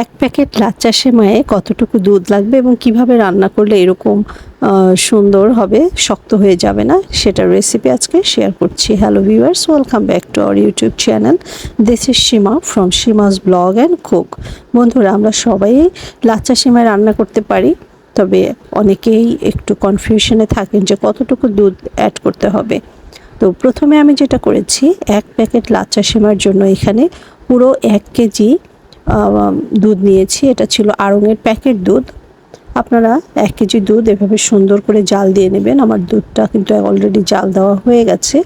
এক প্যাকেট লাচ্চা সেমায়ে কতটুকু দুধ লাগবে এবং কীভাবে রান্না করলে এরকম সুন্দর হবে, শক্ত হয়ে যাবে না? সেটার রেসিপি আজকে শেয়ার করছি। Hello viewers welcome back to our YouTube channel this is Seema from Seema's blog and cook বন্ধুরা, আমরা সবাই লাচ্চা সেমাই রান্না করতে পারি, তবে অনেকেই একটু কনফিউশনে থাকেন যে কতটুকু দুধ অ্যাড করতে হবে। তো প্রথমে আমি যেটা করেছি, এক প্যাকেট লাচ্চা সেমার জন্য এখানে পুরো এক কেজি দুধ নিয়েছি। এটা ছিল আড়ঙের প্যাকেট দুধ। আপনারা এক কেজি দুধ এভাবে সুন্দর করে জাল দিয়ে নেবেন। আমার দুধটা কিন্তু অলরেডি জাল দেওয়া হয়ে গেছে।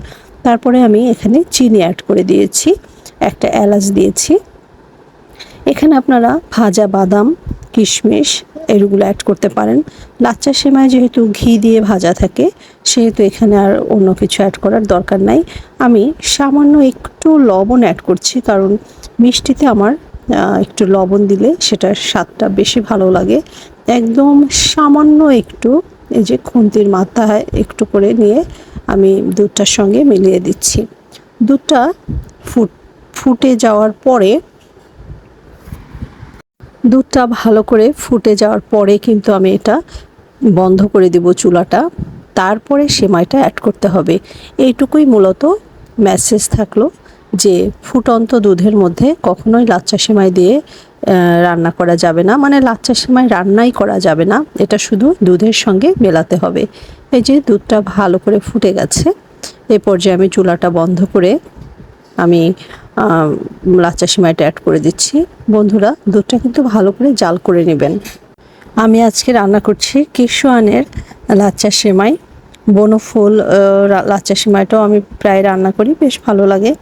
তারপরে আমি এখানে চিনি অ্যাড করে দিয়েছি। একটা এলাচ দিয়েছি। এখানে আপনারা ভাজা বাদাম, কিশমিশ এগুলো অ্যাড করতে পারেন। লাচ্চা সেমাই যেহেতু ঘি দিয়ে ভাজা থাকে, সেহেতু এখানে আর অন্য কিছু অ্যাড করার দরকার নাই। আমি সামান্য একটু লবণ অ্যাড করছি, কারণ মিষ্টিতে আমার একটু লবণ দিলে সেটার স্বাদটা বেশি ভালো লাগে। একদম সামান্য একটু, এই যে খুন্তির মাথায় একটু করে নিয়ে আমি দুধটার সঙ্গে মিলিয়ে দিচ্ছি। দুধটা ফুট, ফুটে যাওয়ার পরে, দুধটা ভালো করে ফুটে যাওয়ার পরে কিন্তু আমি এটা বন্ধ করে দিব চুলাটা। তারপরে সেমাইটা অ্যাড করতে হবে। এইটুকুই মূলত মেসেজ থাকল। যে ফুটন্ত দুধের মধ্যে কখনোই লাচ্চা সেমাই দিয়ে রান্না করা যাবে না। মানে লাচ্চা সেমাই রান্নাই করা যাবে না। এটা শুধু দুধের সঙ্গে মেলাতে হবে। এই যে দুধটা ভালো করে ফুটে গেছে, এ পর্যায়ে আমি চুলাটা বন্ধ করে আমি লাচ্চা সিমাইটা অ্যাড করে দিচ্ছি। বন্ধুরা, দুধটা কিন্তু ভালো করে জাল করে নেবেন। আমি আজকে রান্না করছি কিশোয়ানের লাচ্চা সেমাই। বনফুল লাচ্চা সেমাইটাও আমি প্রায় রান্না করি, বেশ ভালো লাগে।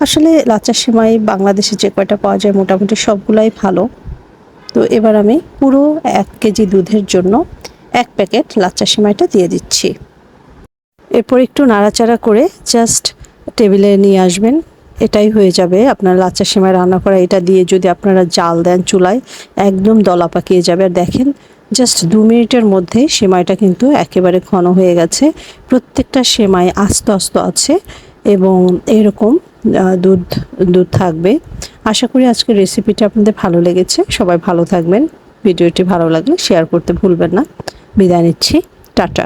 আসলে লাচ্চা সেমাই বাংলাদেশে যে কয়টা পাওয়া যায় মোটামুটি সবগুলাই ভালো। তো এবার আমি পুরো এক কেজি দুধের জন্য এক প্যাকেট লাচ্চা সেমাইটা দিয়ে দিচ্ছি। এরপর একটু নাড়াচাড়া করে জাস্ট টেবিলে নিয়ে আসবেন। এটাই হয়ে যাবে আপনার লাচ্চা সেমাই রান্না করা। এটা দিয়ে যদি আপনারা জাল দেন চুলায়, একদম দলা পাকিয়ে যাবে। আর দেখেন, জাস্ট দু মিনিটের মধ্যে সেমাইটা কিন্তু একেবারে ঘন হয়ে গেছে। প্রত্যেকটা সেমাই আস্ত আস্ত আছে এবং এরকম দুধ দুধ থাকবে। আশা করি আজকের রেসিপিটা আপনাদের ভালো লেগেছে। সবাই ভালো থাকবেন। ভিডিওটি ভালো লাগলে শেয়ার করতে ভুলবেন না। বিদায় নিচ্ছি। টাটা।